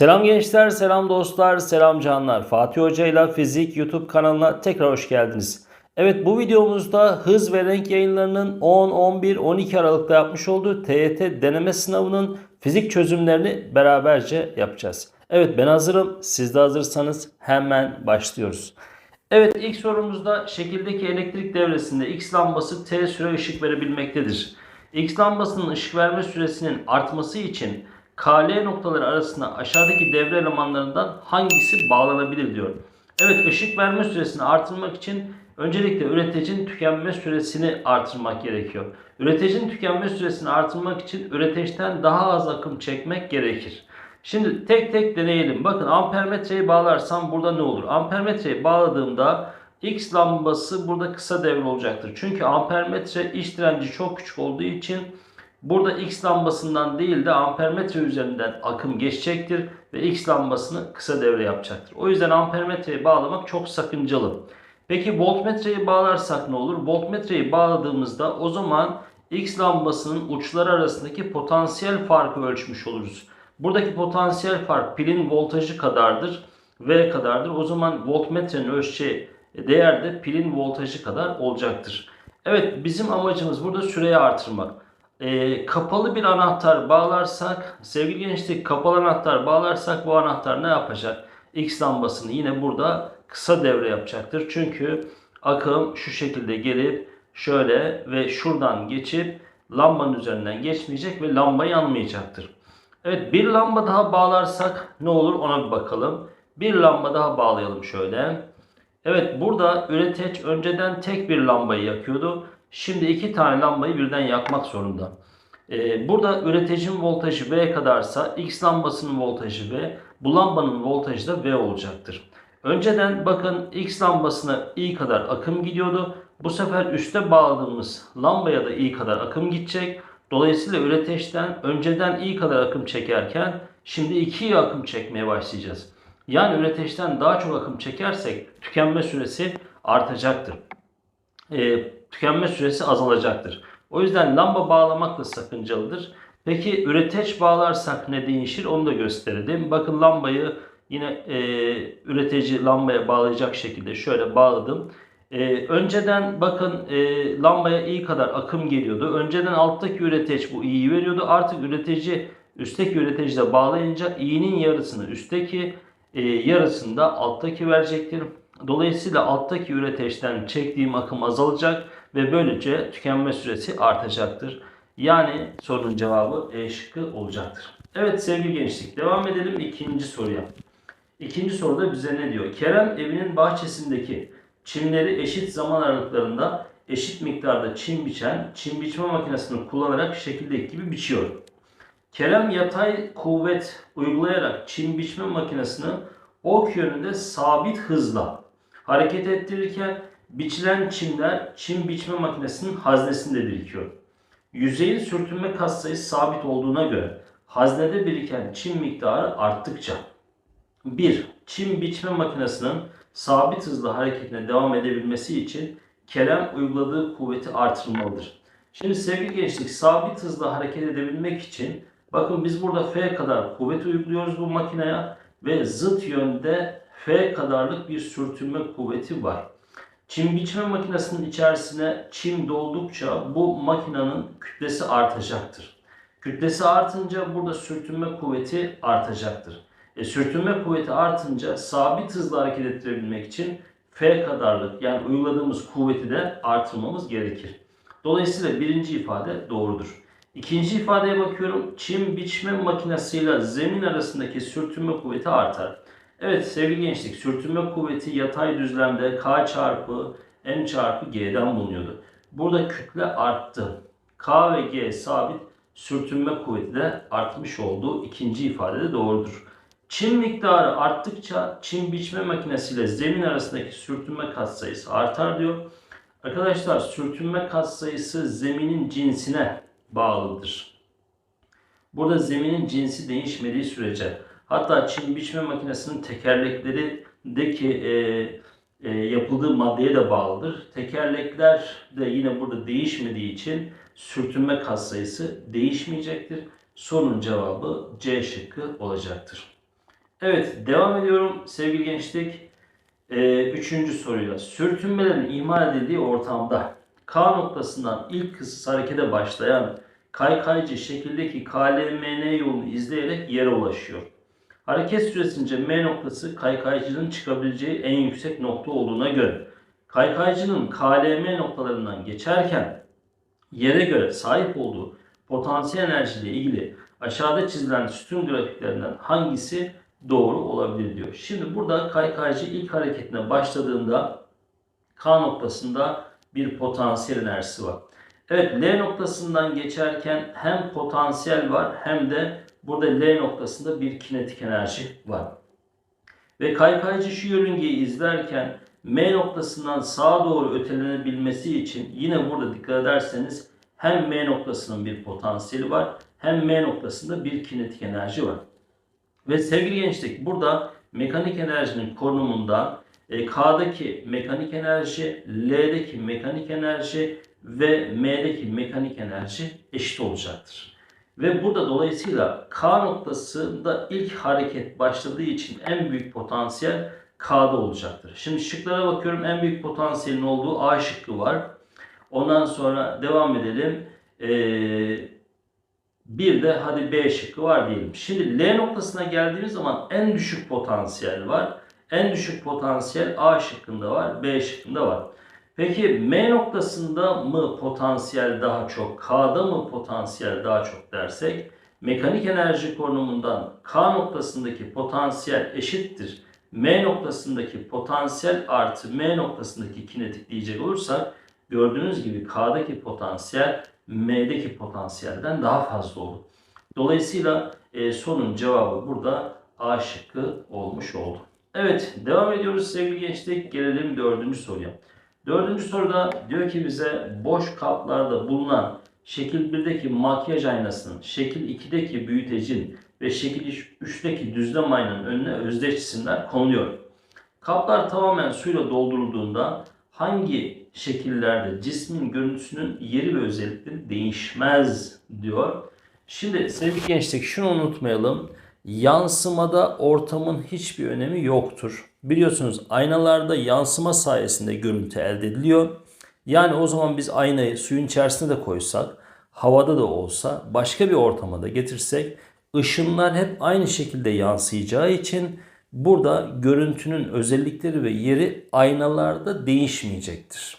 Selam gençler, selam dostlar, selam canlar. Fatih Hoca ile Fizik YouTube kanalına tekrar hoş geldiniz. Evet bu videomuzda hız ve renk yayınlarının 10, 11, 12 Aralık'ta yapmış olduğu TYT deneme sınavının fizik çözümlerini beraberce yapacağız. Evet ben hazırım. Siz de hazırsanız hemen başlıyoruz. Evet ilk sorumuzda şekildeki elektrik devresinde X lambası T süre ışık verebilmektedir. X lambasının ışık verme süresinin artması için KL noktaları arasında aşağıdaki devre elemanlarından hangisi bağlanabilir diyor. Evet ışık verme süresini artırmak için öncelikle üreticinin tükenme süresini artırmak gerekiyor. Üreticinin tükenme süresini artırmak için üreteçten daha az akım çekmek gerekir. Şimdi tek tek deneyelim. Bakın ampermetreyi bağlarsam burada ne olur? Ampermetreyi bağladığımda X lambası burada kısa devre olacaktır. Çünkü ampermetre iç direnci çok küçük olduğu için burada X lambasından değil de ampermetre üzerinden akım geçecektir ve X lambasını kısa devre yapacaktır. O yüzden ampermetreyi bağlamak çok sakıncalı. Peki voltmetreyi bağlarsak ne olur? Voltmetreyi bağladığımızda o zaman X lambasının uçları arasındaki potansiyel farkı ölçmüş oluruz. Buradaki potansiyel fark pilin voltajı kadardır. V kadardır. O zaman voltmetrenin ölçeceği değer de pilin voltajı kadar olacaktır. Evet bizim amacımız burada süreyi artırmak. Ee, kapalı bir anahtar bağlarsak, sevgili gençlik kapalı anahtar bağlarsak bu anahtar ne yapacak? X lambasını yine burada kısa devre yapacaktır. Çünkü akım şu şekilde gelip şöyle ve şuradan geçip lambanın üzerinden geçmeyecek ve lamba yanmayacaktır. Evet bir lamba daha bağlarsak ne olur ona bir bakalım. Bir lamba daha bağlayalım şöyle. Evet burada üreteç önceden tek bir lambayı yakıyordu. Şimdi iki tane lambayı birden yakmak zorunda. Ee, burada üreticinin voltajı V kadarsa X lambasının voltajı V, bu lambanın voltajı da V olacaktır. Önceden bakın X lambasına I kadar akım gidiyordu. Bu sefer üste bağladığımız lambaya da I kadar akım gidecek. Dolayısıyla üreteçten önceden I kadar akım çekerken şimdi 2 akım çekmeye başlayacağız. Yani üreteçten daha çok akım çekersek tükenme süresi artacaktır. E, tükenme süresi azalacaktır. O yüzden lamba bağlamak da sakıncalıdır. Peki üreteç bağlarsak ne değişir onu da gösterelim. Bakın lambayı yine e, üretici lambaya bağlayacak şekilde şöyle bağladım. Ee, önceden bakın e, lambaya iyi kadar akım geliyordu. Önceden alttaki üreteç bu iyi veriyordu. Artık üretici üstteki üreticiyle bağlayınca iyinin yarısını üstteki e, yarısını alttaki verecektir. Dolayısıyla alttaki üreteçten çektiğim akım azalacak ve böylece tükenme süresi artacaktır. Yani sorunun cevabı E şıkkı olacaktır. Evet sevgili gençlik devam edelim ikinci soruya. İkinci soruda bize ne diyor? Kerem evinin bahçesindeki çimleri eşit zaman aralıklarında eşit miktarda çim biçen çim biçme makinesini kullanarak şekildeki gibi biçiyor. Kerem yatay kuvvet uygulayarak çim biçme makinesini ok yönünde sabit hızla hareket ettirirken biçilen çimler çim biçme makinesinin haznesinde birikiyor. Yüzeyin sürtünme katsayısı sabit olduğuna göre haznede biriken çim miktarı arttıkça 1. Çim biçme makinesinin sabit hızla hareketine devam edebilmesi için Kerem uyguladığı kuvveti artırmalıdır. Şimdi sevgili gençlik sabit hızla hareket edebilmek için bakın biz burada F kadar kuvvet uyguluyoruz bu makineye ve zıt yönde F kadarlık bir sürtünme kuvveti var. Çim biçme makinesinin içerisine çim doldukça bu makinenin kütlesi artacaktır. Kütlesi artınca burada sürtünme kuvveti artacaktır. E, sürtünme kuvveti artınca sabit hızla hareket ettirebilmek için F kadarlık yani uyguladığımız kuvveti de artırmamız gerekir. Dolayısıyla birinci ifade doğrudur. İkinci ifadeye bakıyorum. Çim biçme makinesiyle zemin arasındaki sürtünme kuvveti artar. Evet sevgili gençlik sürtünme kuvveti yatay düzlemde K çarpı M çarpı G'den bulunuyordu. Burada kütle arttı. K ve G sabit sürtünme kuvveti de artmış olduğu ikinci ifade de doğrudur. Çim miktarı arttıkça çim biçme makinesiyle zemin arasındaki sürtünme katsayısı artar diyor. Arkadaşlar sürtünme katsayısı zeminin cinsine bağlıdır. Burada zeminin cinsi değişmediği sürece hatta çim biçme makinesinin tekerleklerindeki e, e, yapıldığı maddeye de bağlıdır. Tekerlekler de yine burada değişmediği için sürtünme katsayısı değişmeyecektir. Sorunun cevabı C şıkkı olacaktır. Evet devam ediyorum sevgili gençlik. Ee, üçüncü soruyla. Sürtünmelerin ihmal edildiği ortamda K noktasından ilk hızsız harekete başlayan kaykaycı şekildeki KLMN yolunu izleyerek yere ulaşıyor. Hareket süresince M noktası kaykaycının çıkabileceği en yüksek nokta olduğuna göre kaykaycının KLM noktalarından geçerken yere göre sahip olduğu potansiyel enerji ile ilgili aşağıda çizilen sütun grafiklerinden hangisi doğru olabilir diyor. Şimdi burada kaykaycı ilk hareketine başladığında K noktasında bir potansiyel enerjisi var. Evet L noktasından geçerken hem potansiyel var hem de burada L noktasında bir kinetik enerji var. Ve kaykaycı şu yörüngeyi izlerken M noktasından sağa doğru ötelenebilmesi için yine burada dikkat ederseniz hem M noktasının bir potansiyeli var hem M noktasında bir kinetik enerji var. Ve sevgili gençlik burada mekanik enerjinin konumunda e, K'daki mekanik enerji, L'deki mekanik enerji ve M'deki mekanik enerji eşit olacaktır. Ve burada dolayısıyla K noktasında ilk hareket başladığı için en büyük potansiyel K'da olacaktır. Şimdi şıklara bakıyorum. En büyük potansiyelin olduğu A şıkkı var. Ondan sonra devam edelim. Ee, bir de hadi B şıkkı var diyelim. Şimdi L noktasına geldiğimiz zaman en düşük potansiyel var. En düşük potansiyel A şıkkında var, B şıkkında var. Peki M noktasında mı potansiyel daha çok, K'da mı potansiyel daha çok dersek mekanik enerji konumundan K noktasındaki potansiyel eşittir. M noktasındaki potansiyel artı M noktasındaki kinetik diyecek olursak gördüğünüz gibi K'daki potansiyel M'deki potansiyelden daha fazla olur. Dolayısıyla e, sorunun cevabı burada A şıkkı olmuş oldu. Evet devam ediyoruz sevgili gençlik. Gelelim dördüncü soruya. Dördüncü soruda diyor ki bize boş kaplarda bulunan şekil 1'deki makyaj aynasının, şekil 2'deki büyütecin ve şekil 3'teki düzlem aynanın önüne özdeş cisimler konuluyor. Kaplar tamamen suyla doldurulduğunda hangi şekillerde cismin görüntüsünün yeri ve özellikleri değişmez diyor. Şimdi sevgili gençlik şunu unutmayalım. Yansımada ortamın hiçbir önemi yoktur. Biliyorsunuz aynalarda yansıma sayesinde görüntü elde ediliyor. Yani o zaman biz aynayı suyun içerisine de koysak, havada da olsa, başka bir ortama da getirsek ışınlar hep aynı şekilde yansıyacağı için burada görüntünün özellikleri ve yeri aynalarda değişmeyecektir.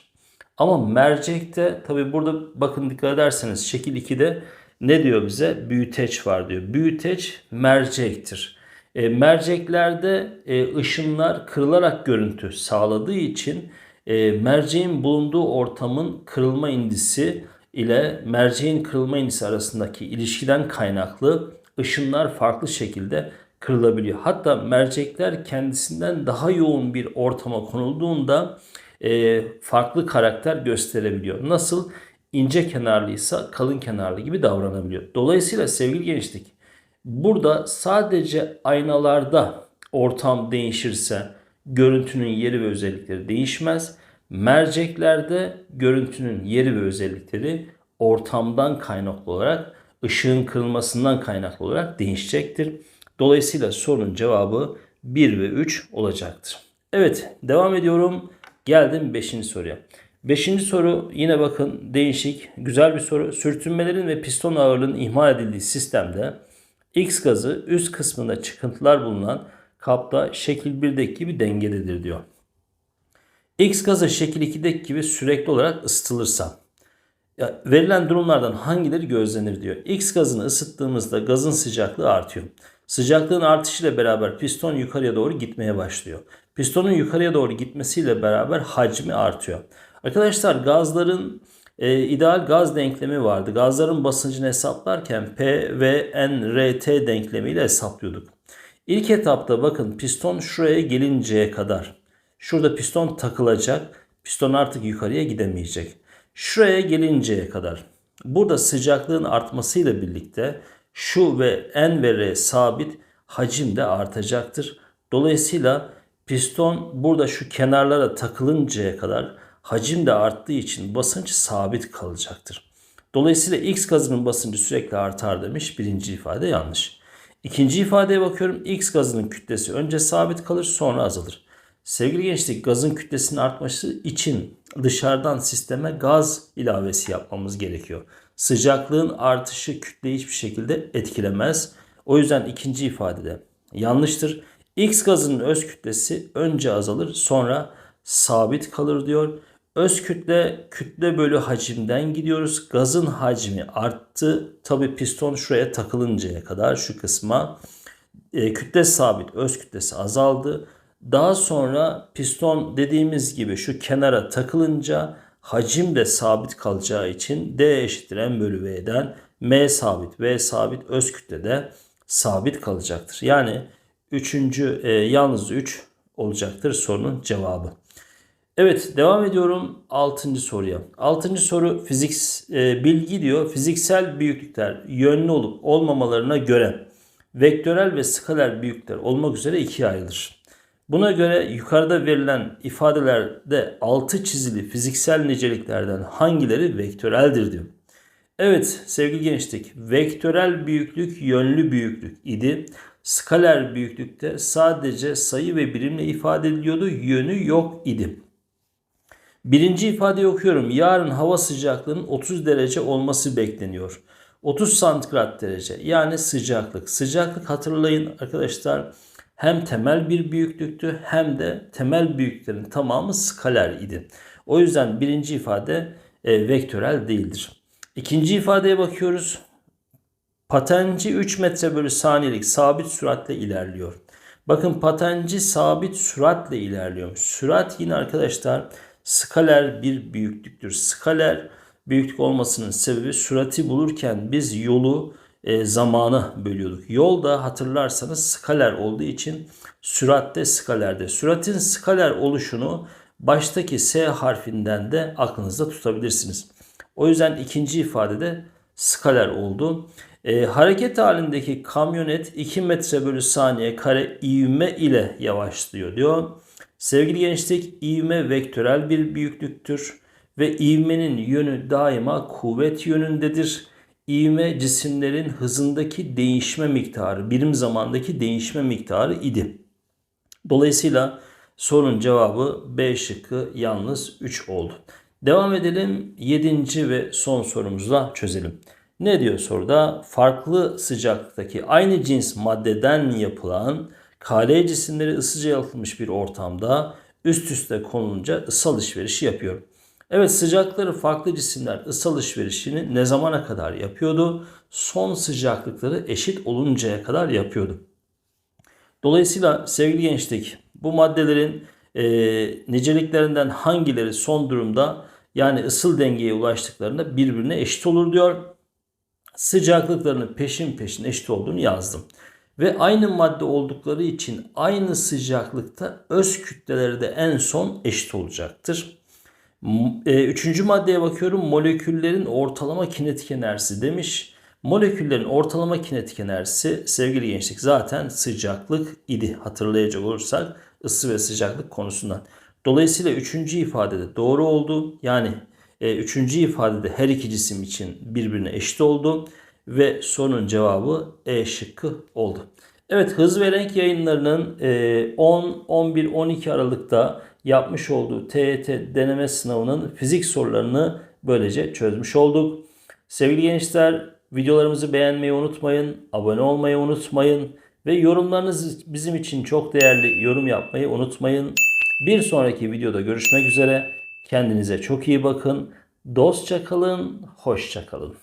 Ama mercekte tabi burada bakın dikkat ederseniz şekil 2'de ne diyor bize? Büyüteç var diyor. Büyüteç mercektir. E, merceklerde e, ışınlar kırılarak görüntü sağladığı için e, merceğin bulunduğu ortamın kırılma indisi ile merceğin kırılma indisi arasındaki ilişkiden kaynaklı ışınlar farklı şekilde kırılabiliyor. Hatta mercekler kendisinden daha yoğun bir ortama konulduğunda e, farklı karakter gösterebiliyor. Nasıl? İnce kenarlıysa kalın kenarlı gibi davranabiliyor. Dolayısıyla sevgili gençlik burada sadece aynalarda ortam değişirse görüntünün yeri ve özellikleri değişmez. Merceklerde görüntünün yeri ve özellikleri ortamdan kaynaklı olarak ışığın kırılmasından kaynaklı olarak değişecektir. Dolayısıyla sorunun cevabı 1 ve 3 olacaktır. Evet devam ediyorum. Geldim 5. soruya. Beşinci soru yine bakın değişik, güzel bir soru. Sürtünmelerin ve piston ağırlığının ihmal edildiği sistemde X gazı üst kısmında çıkıntılar bulunan kapta şekil 1'deki gibi dengededir diyor. X gazı şekil 2'deki gibi sürekli olarak ısıtılırsa ya, verilen durumlardan hangileri gözlenir diyor. X gazını ısıttığımızda gazın sıcaklığı artıyor. Sıcaklığın artışıyla beraber piston yukarıya doğru gitmeye başlıyor. Pistonun yukarıya doğru gitmesiyle beraber hacmi artıyor. Arkadaşlar gazların e, ideal gaz denklemi vardı. Gazların basıncını hesaplarken P ve NRT denklemiyle hesaplıyorduk. İlk etapta bakın piston şuraya gelinceye kadar. Şurada piston takılacak. Piston artık yukarıya gidemeyecek. Şuraya gelinceye kadar. Burada sıcaklığın artmasıyla birlikte şu ve N ve R sabit hacim de artacaktır. Dolayısıyla piston burada şu kenarlara takılıncaya kadar hacim de arttığı için basınç sabit kalacaktır. Dolayısıyla X gazının basıncı sürekli artar demiş. Birinci ifade yanlış. İkinci ifadeye bakıyorum. X gazının kütlesi önce sabit kalır sonra azalır. Sevgili gençlik gazın kütlesinin artması için dışarıdan sisteme gaz ilavesi yapmamız gerekiyor. Sıcaklığın artışı kütleyi hiçbir şekilde etkilemez. O yüzden ikinci ifadede yanlıştır. X gazının öz kütlesi önce azalır sonra sabit kalır diyor. Öz kütle kütle bölü hacimden gidiyoruz. Gazın hacmi arttı. Tabi piston şuraya takılıncaya kadar şu kısma. E, kütle sabit, öz kütlesi azaldı. Daha sonra piston dediğimiz gibi şu kenara takılınca hacim de sabit kalacağı için D eşittir M bölü V'den M sabit, V sabit, öz kütle de sabit kalacaktır. Yani üçüncü e, yalnız 3 olacaktır sorunun cevabı. Evet devam ediyorum 6. soruya. 6. soru fizik e, bilgi diyor. Fiziksel büyüklükler yönlü olup olmamalarına göre vektörel ve skaler büyüklükler olmak üzere ikiye ayrılır. Buna göre yukarıda verilen ifadelerde altı çizili fiziksel niceliklerden hangileri vektöreldir diyor. Evet sevgili gençlik vektörel büyüklük yönlü büyüklük idi. Skaler büyüklükte sadece sayı ve birimle ifade ediliyordu. Yönü yok idi. Birinci ifadeyi okuyorum. Yarın hava sıcaklığının 30 derece olması bekleniyor. 30 santigrat derece yani sıcaklık. Sıcaklık hatırlayın arkadaşlar hem temel bir büyüklüktü hem de temel büyüklüklerin tamamı skaler idi. O yüzden birinci ifade e, vektörel değildir. İkinci ifadeye bakıyoruz. Patenci 3 metre bölü saniyelik sabit süratle ilerliyor. Bakın patenci sabit süratle ilerliyor. Sürat yine arkadaşlar skaler bir büyüklüktür. Skaler büyüklük olmasının sebebi sürati bulurken biz yolu e, zamana bölüyorduk. Yol da hatırlarsanız skaler olduğu için sürat de skalerde. Süratin skaler oluşunu baştaki S harfinden de aklınızda tutabilirsiniz. O yüzden ikinci ifadede skaler oldu. E, hareket halindeki kamyonet 2 metre bölü saniye kare ivme ile yavaşlıyor diyor. Sevgili gençlik ivme vektörel bir büyüklüktür ve ivmenin yönü daima kuvvet yönündedir. İvme cisimlerin hızındaki değişme miktarı, birim zamandaki değişme miktarı idi. Dolayısıyla sorunun cevabı B şıkkı yalnız 3 oldu. Devam edelim 7. ve son sorumuzla çözelim. Ne diyor soruda? Farklı sıcaklıktaki aynı cins maddeden yapılan KL cisimleri ısıca yalıtılmış bir ortamda üst üste konulunca ısı alışverişi yapıyor. Evet sıcaklıkları farklı cisimler ısı alışverişini ne zamana kadar yapıyordu? Son sıcaklıkları eşit oluncaya kadar yapıyordu. Dolayısıyla sevgili gençlik bu maddelerin e, niceliklerinden hangileri son durumda yani ısıl dengeye ulaştıklarında birbirine eşit olur diyor. Sıcaklıklarının peşin peşin eşit olduğunu yazdım. Ve aynı madde oldukları için aynı sıcaklıkta öz kütleleri de en son eşit olacaktır. E, üçüncü maddeye bakıyorum. Moleküllerin ortalama kinetik enerjisi demiş. Moleküllerin ortalama kinetik enerjisi sevgili gençlik zaten sıcaklık idi. Hatırlayacak olursak ısı ve sıcaklık konusundan. Dolayısıyla üçüncü ifadede doğru oldu. Yani e, üçüncü ifadede her iki cisim için birbirine eşit oldu. Ve sorunun cevabı E şıkkı oldu. Evet hız ve renk yayınlarının 10, 11, 12 Aralık'ta yapmış olduğu TET deneme sınavının fizik sorularını böylece çözmüş olduk. Sevgili gençler videolarımızı beğenmeyi unutmayın, abone olmayı unutmayın ve yorumlarınız bizim için çok değerli. Yorum yapmayı unutmayın. Bir sonraki videoda görüşmek üzere. Kendinize çok iyi bakın. Dostça kalın, hoşça kalın.